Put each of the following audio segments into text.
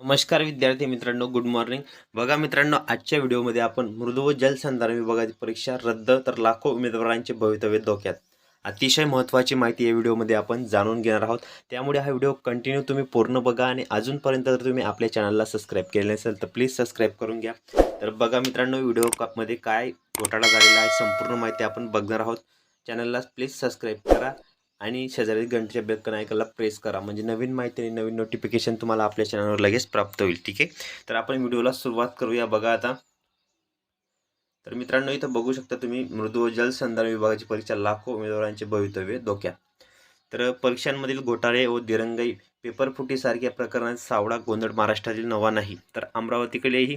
नमस्कार विद्यार्थी मित्रांनो गुड मॉर्निंग बघा मित्रांनो आजच्या व्हिडिओमध्ये आपण मृदू व जलसंधारण विभागाची परीक्षा रद्द तर लाखो उमेदवारांचे भवितव्य धोक्यात. अतिशय महत्त्वाची माहिती या व्हिडिओमध्ये आपण जाणून घेणार आहोत. त्यामुळे हा व्हिडिओ कंटिन्यू तुम्ही पूर्ण बघा आणि अजूनपर्यंत जर तुम्ही आपल्या चॅनलला सबस्क्राईब केले नसेल तर प्लीज सबस्क्राईब करून घ्या. तर बघा मित्रांनो व्हिडिओ काय घोटाळा झालेला आहे संपूर्ण माहिती आपण बघणार आहोत. चॅनलला प्लीज सबस्क्राईब करा. आणि शेजारी घंटेच्या बेलकन ऐकायला प्रेस करा. म्हणजे नवीन माहिती आणि नवीन नोटिफिकेशन तुम्हाला आपल्या चॅनलवर लगेच प्राप्त होईल ठीक आहे? तर आपण व्हिडिओला सुरुवात करूया. बघा आता. तर मित्रांनो इथं बघू शकता तुम्ही मृदू व जलसंधारण विभागाची परीक्षा लाखो उमेदवारांचे भवितव्य धोक्यात तर परीक्षांमधील घोटाळे व दिरंगाई पेपर फुटीसारख्या प्रकरणात सावळा गोंधळ महाराष्ट्रातील नवा नाही. तर अमरावतीकडेही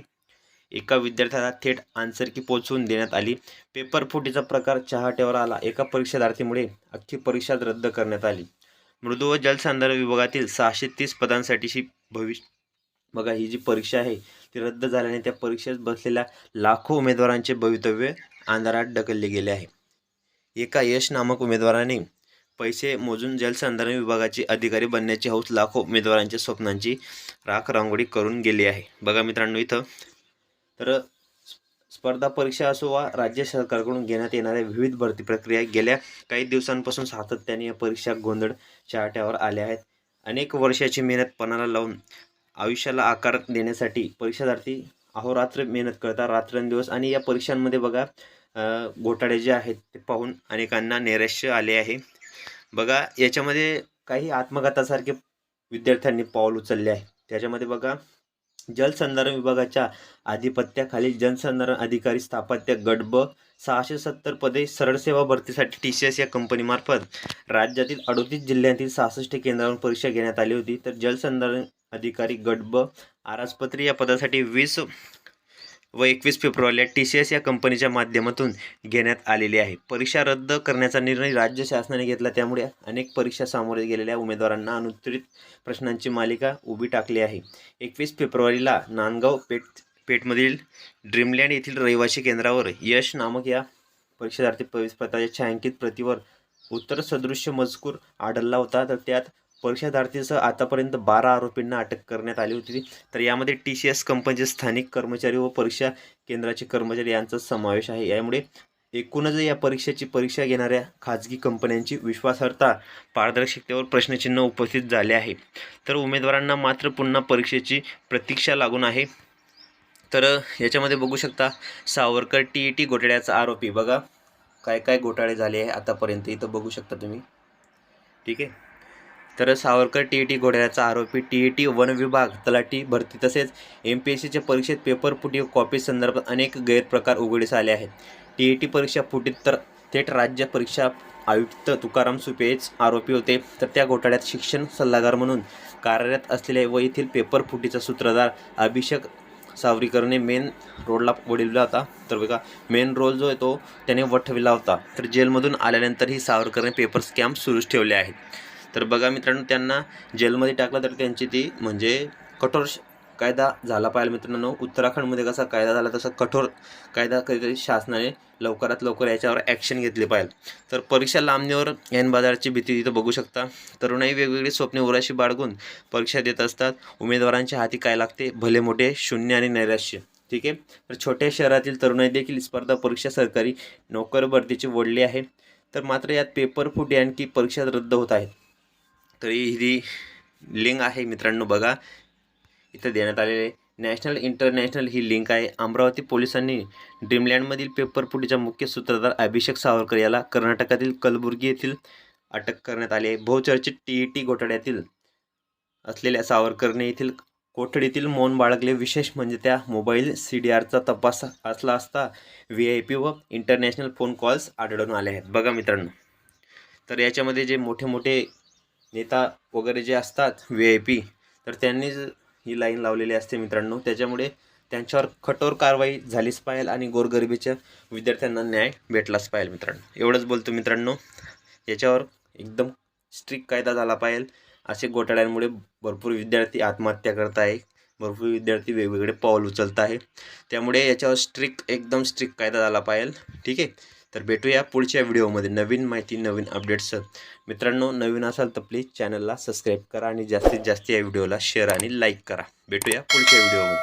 एका विद्यार्थ्याला थेट आन्सर की पोचवून देण्यात आली. पेपर फुटीचा प्रकार चहाट्यावर आला. एका परीक्षार्थीमुळे अख्खी परीक्षा रद्द करण्यात आली. मृदू व जलसंधारण विभागातील सहाशे तीस पदांसाठीची भविष्य बघा ही जी परीक्षा आहे ती रद्द झाल्याने त्या परीक्षेत बसलेल्या लाखो उमेदवारांचे भवितव्य अंधारात ढकलले गेले आहे. एका यश नामक उमेदवाराने पैसे मोजून जलसंधारण विभागाचे अधिकारी बनण्याची हौस लाखो उमेदवारांच्या स्वप्नांची राख रांगोळी करून गेली आहे. बघा मित्रांनो इथं तर स्पर्धा परीक्षा असो वा राज्य सरकारकडून घेण्यात येणाऱ्या विविध भरती प्रक्रिया गेल्या काही दिवसांपासून सातत्याने या परीक्षा गोंधळ चाहत्यावर आल्या आहेत. अनेक वर्षाची मेहनत पणाला लावून आयुष्याला आकार देण्यासाठी परीक्षार्थी अहोरात्र मेहनत करतात. रात्रंदिवस आणि या परीक्षांमध्ये बघा घोटाळे जे आहेत ते पाहून अनेकांना नैराश्य आले आहे. बघा याच्यामध्ये काही आत्मघातासारखे विद्यार्थ्यांनी पाऊल उचलले आहे. त्याच्यामध्ये बघा जलसंधारण विभागाच्या आधिपत्याखाली जलसंधारण अधिकारी स्थापत्य गडब सहाशे सत्तर पदे सरळ सेवा भरतीसाठी टी सी एस या कंपनीमार्फत राज्यातील अडोतीस जिल्ह्यातील सहासष्ट केंद्रावर परीक्षा घेण्यात आली होती. तर जलसंधारण अधिकारी गडब आरासपत्री आराजपत्री या पदासाठी वीस व एकवीस फेब्रुवारीला टी सी एस या कंपनीच्या माध्यमातून घेण्यात आलेली आहे. परीक्षा रद्द करण्याचा निर्णय राज्य शासनाने घेतला. त्यामुळे अनेक परीक्षा सामोरे गेलेल्या उमेदवारांना अनुत्तरित प्रश्नांची मालिका उभी टाकली आहे. एकवीस फेब्रुवारीला नांदगाव पेठ पेठमधील ड्रीमलँड येथील रहिवासी केंद्रावर यश नामक या परीक्षार्थी प्रवेशपत्राच्या छायांकित प्रतीवर उत्तर सदृश्य मजकूर आढळला होता. तर त्यात परीक्षार्थीसह आतापर्यंत बारा आरोपींना अटक करण्यात आली होती. तर यामध्ये टी सी एस कंपनीचे स्थानिक कर्मचारी व परीक्षा केंद्राचे कर्मचारी यांचा समावेश आहे. यामुळे एकूणच या परीक्षेची परीक्षा घेणाऱ्या खाजगी कंपन्यांची विश्वासार्हता पारदर्शकतेवर प्रश्नचिन्ह उपस्थित झाले आहे. तर उमेदवारांना मात्र पुन्हा परीक्षेची प्रतीक्षा लागून आहे. तर याच्यामध्ये बघू शकता सावरकर टी ई टी घोटाळ्याचा आरोपी. बघा काय काय घोटाळे झाले आहे आतापर्यंत. इथं बघू शकता तुम्ही. ठीक आहे? तर सावरकर टी ई टी घोटाळ्याचा आरोपी टी ई टी वन विभाग तलाठी भरती तसेच एम पी एस सीच्या परीक्षेत पेपर फुटी कॉपी संदर्भात अनेक गैरप्रकार उघडीस आले आहेत. टी ई टी परीक्षा फुटीत तर थेट राज्य परीक्षा आयुक्त तुकाराम सुपेच आरोपी होते. तर त्या घोटाळ्यात शिक्षण सल्लागार म्हणून कार्यरत असलेले व येथील पेपर फुटीचा सूत्रधार अभिषेक सावरीकरने मेन रोडला वडिवला होता. तर बघा मेन रोल जो आहे तो त्याने वठविला होता. तर जेलमधून आल्यानंतरही सावरकरने पेपर स्कॅम सुरूच ठेवले आहेत. तर बघा मित्रांनो त्यांना जेलमध्ये टाकलं तर त्यांची ती म्हणजे कठोर श- कायदा झाला पाहिजे मित्रांनो. उत्तराखंडमध्ये कसा कायदा झाला तसा कठोर कायदा कधीतरी शासनाने लवकरात लवकर याच्यावर ॲक्शन घेतली पाहिजे. तर परीक्षा लांबणीवर एन बाजाराची भीती तिथं बघू शकता. तरुणाई वेगवेगळी स्वप्ने उराशी बाळगून परीक्षा देत असतात. उमेदवारांच्या हाती काय लागते? भले मोठे शून्य आणि नैराश्य. ठीक आहे? तर छोट्या शहरातील तरुणाई देखील स्पर्धा परीक्षा सरकारी नोकर भरतीची ओढली आहे. तर मात्र यात पेपर फुटे आणखी परीक्षा रद्द होत आहेत. तरी ही लिंक आहे मित्रांनो बघा. इथं देण्यात आलेले नॅशनल इंटरनॅशनल ही लिंक आहे. अमरावती पोलिसांनी ड्रीमलँडमधील पेपर फुटीचा मुख्य सूत्रधार अभिषेक सावरकर याला कर्नाटकातील कलबुर्गी येथील अटक करण्यात आली आहे. बहुचर्चित टी ई टी घोटाळ्यातील असलेल्या सावरकरने येथील कोठडीतील मौन बाळगले. विशेष म्हणजे त्या मोबाईल सी डी आरचा तपास असला असता व्ही आय पी व इंटरनॅशनल फोन कॉल्स आढळून आले आहेत. बघा मित्रांनो. तर याच्यामध्ये जे मोठे मोठे नेता वगैरे जे असतात व्ही आय पी तर त्यांनीच ही लाईन लावलेली असते मित्रांनो. त्याच्यामुळे त्यांच्यावर कठोर कारवाई झालीच पाहिजे आणि गोरगरिबीच्या विद्यार्थ्यांना न्याय भेटलाच पाहिजे मित्रांनो. एवढंच बोलतो मित्रांनो. याच्यावर एकदम स्ट्रिक्ट कायदा झाला पाहिजे. असे घोटाळ्यांमुळे भरपूर विद्यार्थी आत्महत्या करत आहे. भरपूर विद्यार्थी वेगवेगळे पाऊल उचलत आहे. त्यामुळे याच्यावर स्ट्रिक्ट एकदम स्ट्रिक्ट कायदा झाला पाहिजे. ठीक आहे? तर भेटूया पुढच्या व्हिडिओमध्ये नवीन माहिती नवीन अपडेट्स. मित्रांनो नवीन असाल तर प्लीज चॅनलला सबस्क्राईब करा आणि जास्तीत जास्त या व्हिडिओला शेअर आणि लाईक करा. भेटूया पुढच्या व्हिडिओमध्ये.